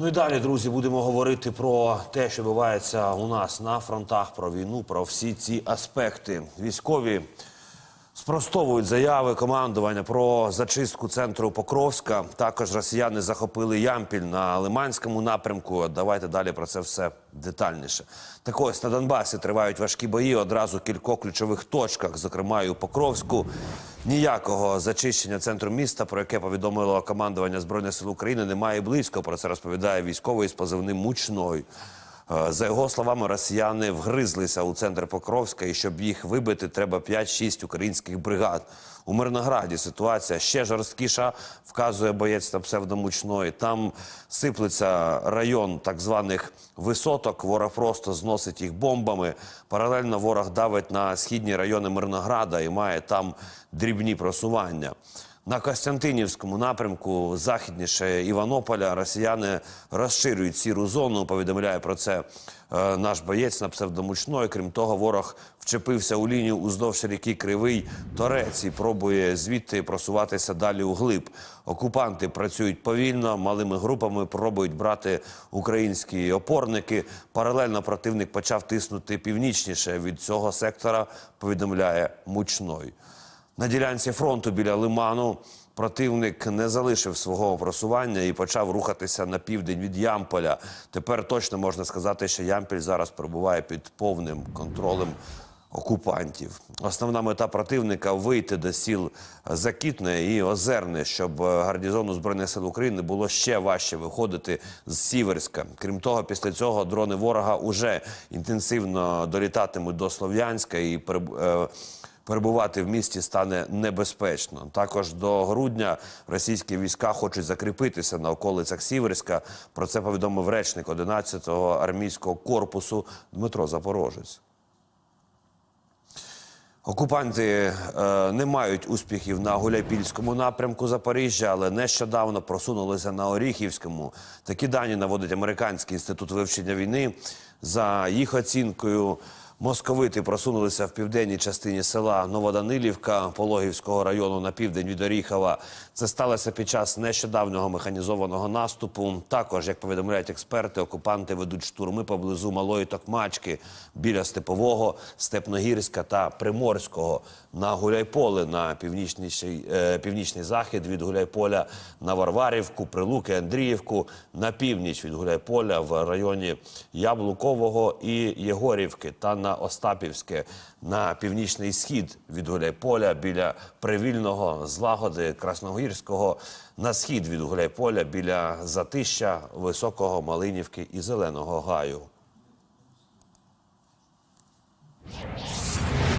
Ну і далі, друзі, будемо говорити про те, що відбувається у нас на фронтах, про війну, про всі ці аспекти. Військові спростовують заяви командування про зачистку центру Покровська. Також росіяни захопили Ямпіль на Лиманському напрямку. Давайте далі про це все детальніше. Так ось на Донбасі тривають важкі бої одразу в кількох ключових точках, зокрема і у Покровську. Ніякого зачищення центру міста, про яке повідомило командування збройних сил України, немає близько. Про це розповідає військовий з позивним мучною. Е, За його словами, росіяни вгризлися у центр Покровська, і щоб їх вибити, треба 5-6 українських бригад. У Мирнограді ситуація ще жорсткіша, вказує боєць на псевдомучної. Там сиплеться район так званих висоток. Ворог просто зносить їх бомбами. Паралельно ворог давить на східні райони Мирнограда і має там дрібні просування. На Костянтинівському напрямку, західніше Іванополя, росіяни розширюють сіру зону. Повідомляє про це е, наш боєць на псевдомучної. Крім того, ворог вчепився у лінію уздовж ріки Кривий Торець і пробує звідти просуватися далі у глиб. Окупанти працюють повільно, малими групами пробують брати українські опорники. Паралельно противник почав тиснути північніше від цього сектора. Повідомляє мучной. На ділянці фронту біля Лиману противник не залишив свого просування і почав рухатися на південь від Ямполя. Тепер точно можна сказати, що Ямпіль зараз перебуває під повним контролем окупантів. Основна мета противника вийти до сіл Закітне і Озерне, щоб е, гарнізону збройних сил України було ще важче виходити з Сіверська. Крім того, після цього дрони ворога уже інтенсивно долітатимуть до Слов'янська і е, перебувати в місті стане небезпечно. Також до грудня російські війська хочуть закріпитися на околицях Сіверська. Про це повідомив речник 11-го армійського корпусу Дмитро Запорожець. Окупанти е, не мають успіхів на Гуляйпільському напрямку Запоріжжя, але нещодавно просунулися на Оріхівському. Такі дані наводить Американський інститут вивчення війни. За їх оцінкою, московити просунулися в південній частині села Новоданилівка Пологівського району на південь від Оріхова. Це сталося під час нещодавнього механізованого наступу. Також, як повідомляють експерти, окупанти ведуть штурми поблизу Малої Токмачки біля Степового, Степногірська та Приморського на Гуляйполе на північніший, е, північний захід від Гуляйполя на Варварівку, Прилуки, Андріївку, на північ від Гуляйполя в районі Яблукового і Єгорівки та на Остапівське на північний схід від Гуляйполя біля Привільного, Злагоди, Красногірського, на схід від Гуляйполя біля Затища, Високого, Малинівки і Зеленого Гаю.